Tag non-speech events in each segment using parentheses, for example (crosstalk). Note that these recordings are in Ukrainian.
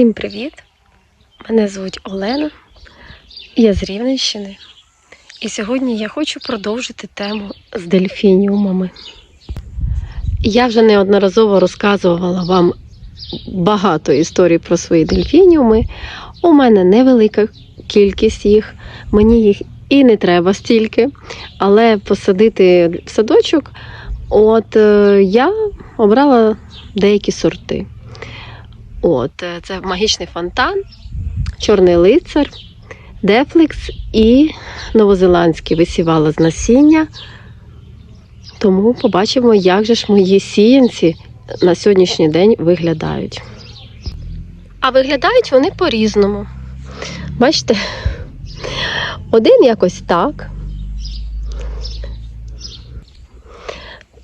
Всім привіт! Мене звуть Олена, я з Рівненщини. І сьогодні я хочу продовжити тему з дельфініумами. Я вже неодноразово розказувала вам багато історій про свої дельфініуми. У мене невелика кількість їх, мені їх і не треба стільки, але посадити в садочок, от е, я обрала деякі сорти. От, е, це магічний фонтан, чорний лицар, дефлекс і новозеландський висівала з насіння. Тому побачимо, як же ж мої сіянці на сьогоднішній день виглядають. А виглядають вони по-різному. Бачите, один якось так.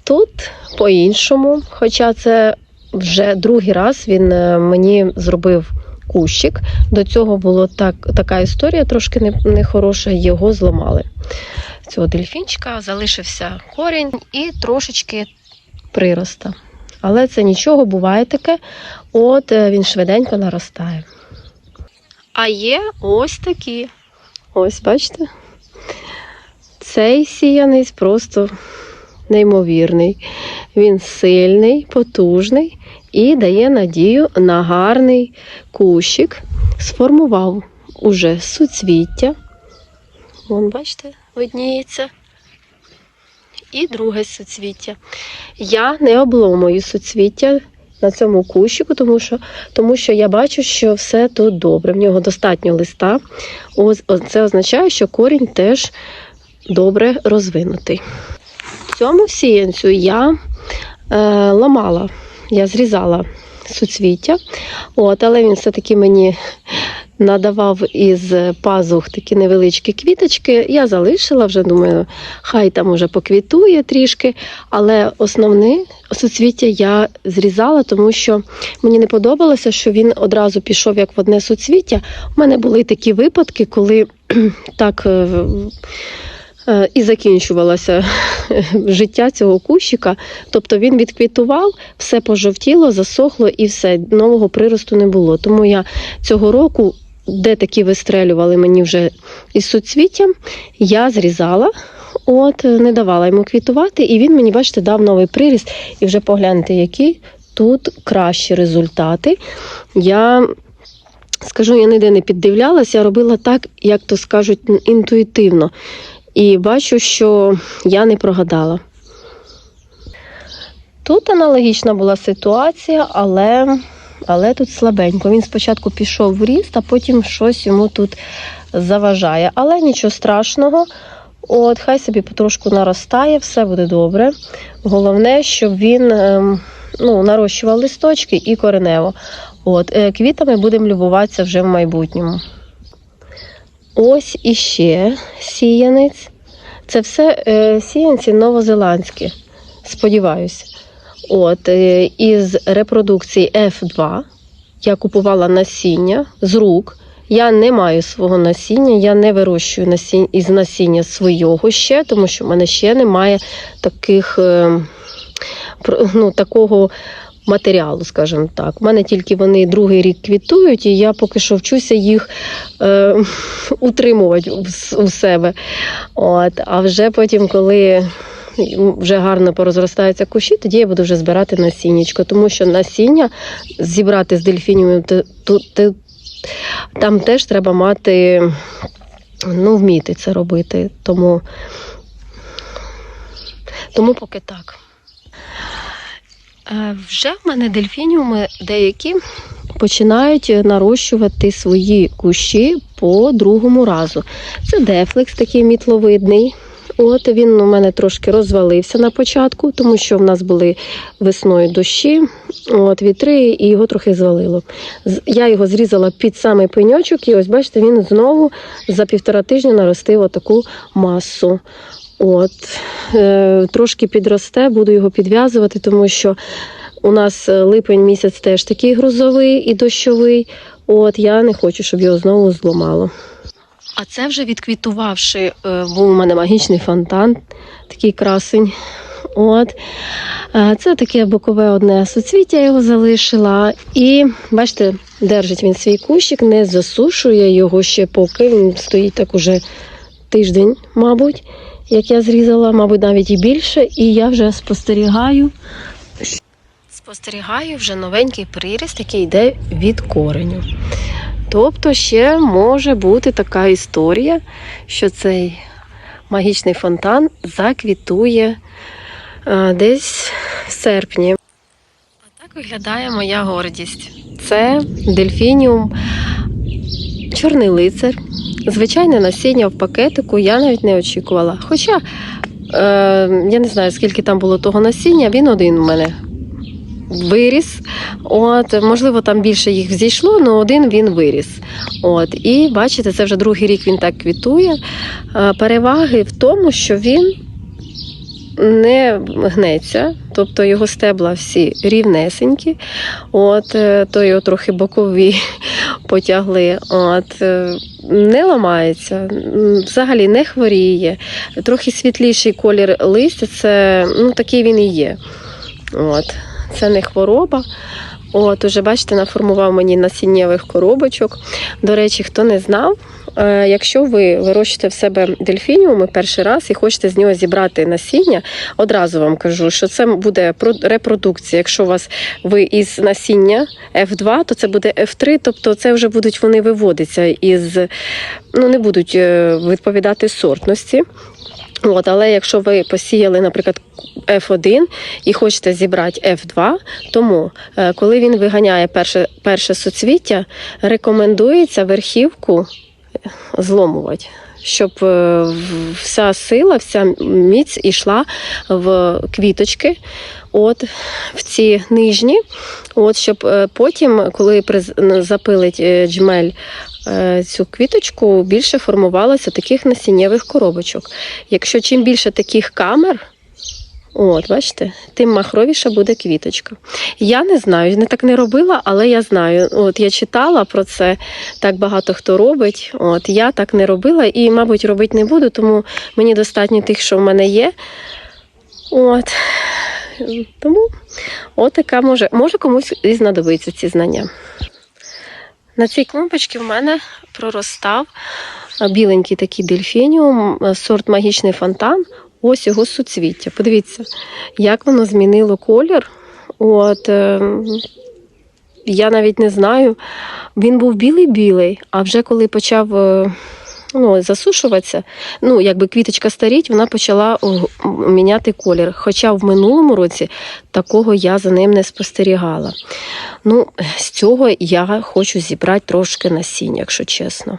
Тут по-іншому, хоча це вже другий раз він е, мені зробив кущик. До цього була так, така історія трошки не- нехороша, його зламали. Цього дельфінчика залишився корінь і трошечки прироста. Але це нічого, буває таке. От е, він швиденько наростає. А є ось такі. Ось, бачите? Цей сіянець просто неймовірний. Він сильний, потужний і дає надію на гарний кущик. Сформував уже суцвіття. Вон, бачите, видніється. І друге суцвіття. Я не обломую суцвіття на цьому кущику, тому що, тому що я бачу, що все тут добре. В нього достатньо листа. Це означає, що корінь теж добре розвинутий. В цьому сіянцю я е, ламала, я зрізала суцвіття, от, але він все-таки мені надавав із пазух такі невеличкі квіточки. Я залишила вже, думаю, хай там уже поквітує трішки, але основне суцвіття я зрізала, тому що мені не подобалося, що він одразу пішов як в одне суцвіття. У мене були такі випадки, коли (clears throat) так. Е, е, І закінчувалося (laughs) життя цього кущика. Тобто він відквітував, все пожовтіло, засохло і все, нового приросту не було. Тому я цього року, де такі вистрелювали мені вже із суцвіттям, я зрізала, от, не давала йому квітувати, і він мені, бачите, дав новий приріст. І вже погляньте, які тут кращі результати. Я скажу, я ніде не піддивлялася, я робила так, як то скажуть, інтуїтивно. І бачу, що я не прогадала. Тут аналогічна була ситуація, але, але тут слабенько. Він спочатку пішов в ріст, а потім щось йому тут заважає. Але нічого страшного. От, хай собі потрошку наростає, все буде добре. Головне, щоб він ем, ну, нарощував листочки і коренево. От, е, квітами будемо любуватися вже в майбутньому. Ось іще сіянець. Це все е, сіянці новозеландські, сподіваюся. От, е, із репродукції F2 я купувала насіння з рук. Я не маю свого насіння, я не вирощую насіння із насіння свого ще, тому що в мене ще немає таких, е, ну, такого матеріалу, скажімо так. У мене тільки вони другий рік квітують, і я поки що вчуся їх е, (laughs) утримувати у, себе. От, а вже потім, коли вже гарно порозростаються кущі, тоді я буду вже збирати насіннячко, тому що насіння зібрати з дельфініумів там теж треба мати, ну, вміти це робити. Тому, тому поки так. Е, Вже в мене дельфініуми деякі починають нарощувати свої кущі по другому разу. Це дефлекс такий мітловидний. От він у мене трошки розвалився на початку, тому що в нас були весною дощі, от вітри, і його трохи звалило. Я його зрізала під самий пеньочок, і ось бачите, він знову за півтора тижня наростив отаку масу. От, трошки підросте, буду його підв'язувати, тому що у нас е, липень місяць теж такий грузовий і дощовий. От я не хочу, щоб його знову зламало. А це вже відквітувавши, е, був у мене магічний фонтан, такий красень. От. Це таке бокове одне суцвіття, я його залишила. І бачите, держить він свій кущик, не засушує його ще поки. Він стоїть так уже тиждень, мабуть, як я зрізала, мабуть, навіть і більше. І я вже спостерігаю. Спостерігаю вже новенький приріст, який йде від кореню. Тобто ще може бути така історія, що цей магічний фонтан заквітує а, десь в серпні. А так виглядає моя гордість. Це дельфініум чорний лицар. Звичайне насіння в пакетику я навіть не очікувала. Хоча е, я не знаю, скільки там було того насіння, він один у мене виріс. От, можливо, там більше їх взійшло, але один він виріс. От, і бачите, це вже другий рік він так квітує. Е, Переваги в тому, що він не гнеться, тобто його стебла всі рівнесенькі, от, е, то його трохи бокові потягли. От, е, не ламається, взагалі не хворіє. Трохи світліший колір листя, це ну, такий він і є. От, це не хвороба. От, уже бачите, наформував мені насіннєвих коробочок. До речі, хто не знав, якщо ви вирощуєте в себе дельфініуми перший раз і хочете з нього зібрати насіння, одразу вам кажу, що це буде про- репродукція. Якщо у вас ви із насіння F2, то це буде F3, тобто це вже будуть вони виводитися із, ну не будуть е, відповідати сортності. От, але якщо ви посіяли, наприклад, F1 і хочете зібрати F2, тому е, коли він виганяє перше, перше суцвіття, рекомендується верхівку зломувати. Щоб е, вся сила, вся міць йшла в квіточки, от в ці нижні, от щоб е, потім, коли запилить е, джмель цю квіточку, більше формувалося таких насіннєвих коробочок. Якщо чим більше таких камер, от, бачите, тим махровіша буде квіточка. Я не знаю, не так не робила, але я знаю. От я читала про це, так багато хто робить. От я так не робила і, мабуть, робити не буду, тому мені достатньо тих, що в мене є. От. Тому от така може, може комусь і знадобиться ці знання. На цій клумбочці в мене проростав біленький такий дельфініум, сорт магічний фонтан. Ось його суцвіття. Подивіться, як воно змінило колір. От, е, я навіть не знаю. Він був білий-білий, а вже коли почав е, ну, засушуватися, ну, якби квіточка старіть, вона почала міняти колір. Хоча в минулому році такого я за ним не спостерігала. Ну, з цього я хочу зібрати трошки насіння, якщо чесно.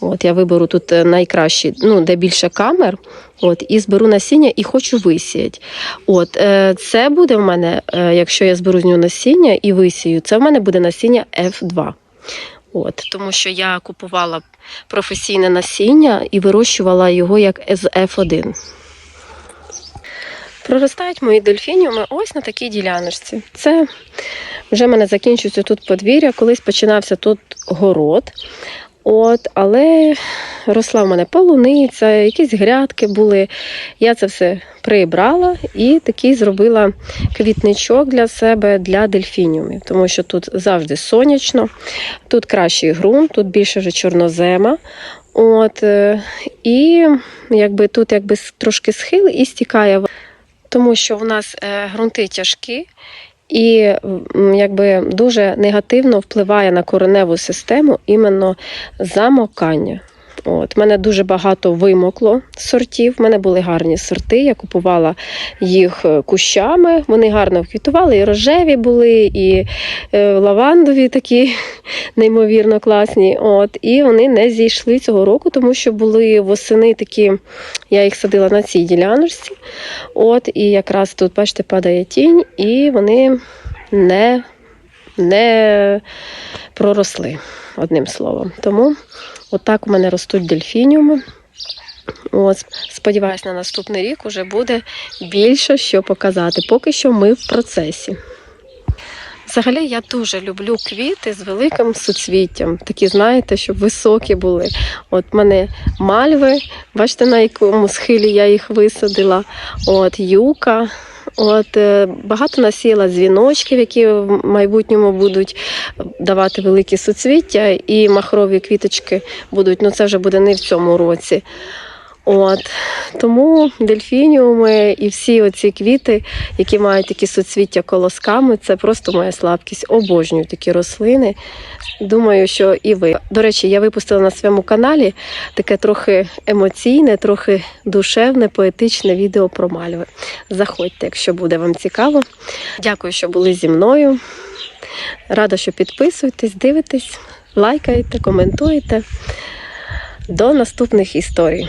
От я виберу тут е, найкращі, ну, де більше камер. От, і зберу насіння і хочу висіяти. От, е, це буде в мене, е, якщо я зберу з нього насіння і висію, це в мене буде насіння F2. От, тому що я купувала професійне насіння і вирощувала його як з F1. Проростають мої дельфініуми ось на такій діляночці. Це вже в мене закінчується тут подвір'я. Колись починався тут город. От, але росла в мене полуниця, якісь грядки були. Я це все прибрала і такий зробила квітничок для себе для дельфініумів, тому що тут завжди сонячно, тут кращий ґрунт, тут більше вже чорнозема. От, е, і якби тут якби трошки схил і стікає, тому що в нас грунти ґрунти тяжкі. І якби дуже негативно впливає на кореневу систему іменно замокання. От, мене дуже багато вимокло сортів. В мене були гарні сорти. Я купувала їх е, кущами. Вони гарно квітували, і рожеві були, і е, лавандові такі (laughs) неймовірно класні. От, і вони не зійшли цього року, тому що були восени такі. Я їх садила на цій діляночці. От, і якраз тут, бачите, падає тінь, і вони не, не проросли, одним словом. Тому отак у мене ростуть дельфініуми. От, сподіваюсь, на наступний рік вже буде більше що показати. Поки що ми в процесі. Взагалі я дуже люблю квіти з великим суцвіттям. Такі, знаєте, щоб високі були. От мене мальви, бачите, на якому схилі я їх висадила. От юка. От е, багато насіяла дзвіночків, які в майбутньому будуть давати великі суцвіття, і махрові квіточки будуть. Ну це вже буде не в цьому році. От тому дельфініуми і всі оці квіти, які мають такі суцвіття колосками, це просто моя слабкість. Обожнюю такі рослини. Думаю, що і ви. До речі, я випустила на своєму каналі таке трохи емоційне, трохи душевне, поетичне відео про мальви. Заходьте, якщо буде вам цікаво. Дякую, що були зі мною. Рада, що підписуєтесь, дивитесь, лайкаєте, коментуєте. До наступних історій.